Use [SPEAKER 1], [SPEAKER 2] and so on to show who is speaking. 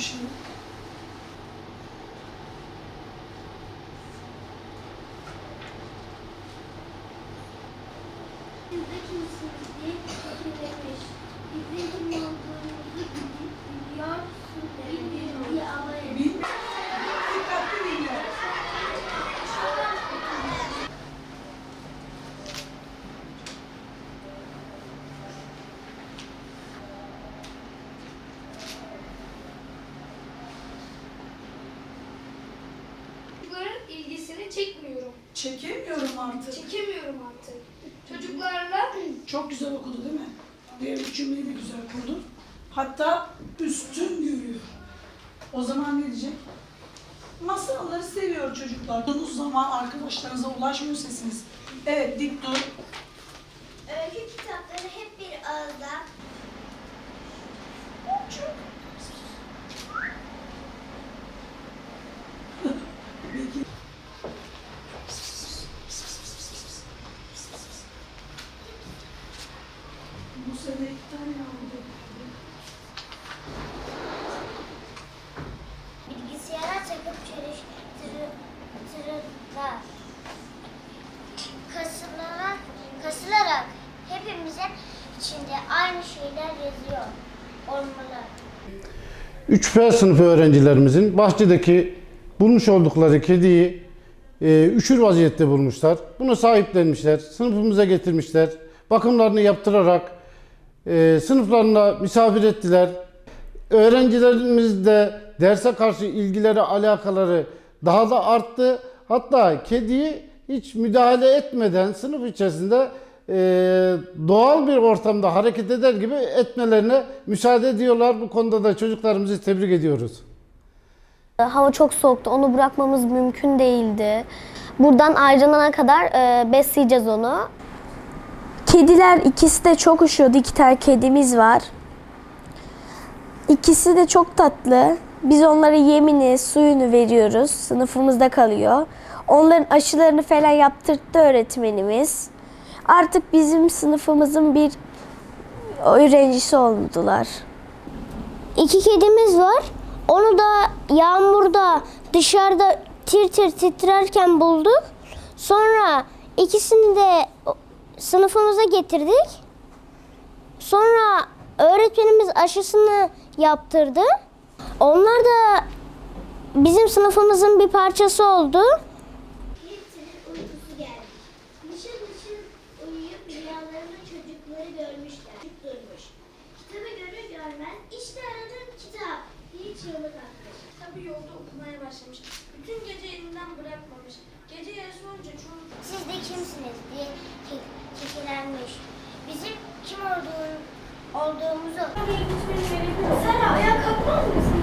[SPEAKER 1] şey.
[SPEAKER 2] Sizde kimsiniz diye söylemiş. Bizim kim olduğumuzu
[SPEAKER 3] çekmiyorum.
[SPEAKER 1] Çekemiyorum artık.
[SPEAKER 3] Çekemiyorum artık. Çocuklarla
[SPEAKER 1] Çok güzel okudu değil mi? Diğer üç cümleyi de güzel kurdu. Hatta üstün görüyor. O zaman ne diyecek? Masalları seviyor çocuklar. Olduğunuz zaman arkadaşlarınıza ulaşmıyor sesiniz. Evet dik dur.
[SPEAKER 2] Öykü kitapları hep bir ağızda
[SPEAKER 1] Peki. Bu sene iki tane yavru
[SPEAKER 2] bilgisayara takıp çalıştırırlar. Kasılarak, kasılarak hepimizin içinde aynı şeyler yazıyor olmalı.
[SPEAKER 4] 3F sınıfı öğrencilerimizin bahçedeki bulmuş oldukları kediyi e, üşür vaziyette bulmuşlar. Bunu sahiplenmişler, sınıfımıza getirmişler. Bakımlarını yaptırarak e, sınıflarına misafir ettiler. Öğrencilerimiz de derse karşı ilgileri, alakaları daha da arttı. Hatta kediyi hiç müdahale etmeden sınıf içerisinde e, doğal bir ortamda hareket eder gibi etmelerine müsaade ediyorlar. Bu konuda da çocuklarımızı tebrik ediyoruz.
[SPEAKER 5] Hava çok soğuktu. Onu bırakmamız mümkün değildi. Buradan ayrılana kadar e, besleyeceğiz onu. Kediler ikisi de çok üşüyordu. İki tane kedimiz var. İkisi de çok tatlı. Biz onlara yemini, suyunu veriyoruz. Sınıfımızda kalıyor. Onların aşılarını falan yaptırttı öğretmenimiz. Artık bizim sınıfımızın bir öğrencisi oldular.
[SPEAKER 2] İki kedimiz var. Onu da yağmurda dışarıda tir tir titrerken bulduk. Sonra ikisini de sınıfımıza getirdik. Sonra öğretmenimiz aşısını yaptırdı. Onlar da bizim sınıfımızın bir parçası oldu. Kitabı
[SPEAKER 3] yolda okumaya başlamış. Bütün gece elinden bırakmamış. aldığımızı. Sarı ayağa kalkmaz mısın?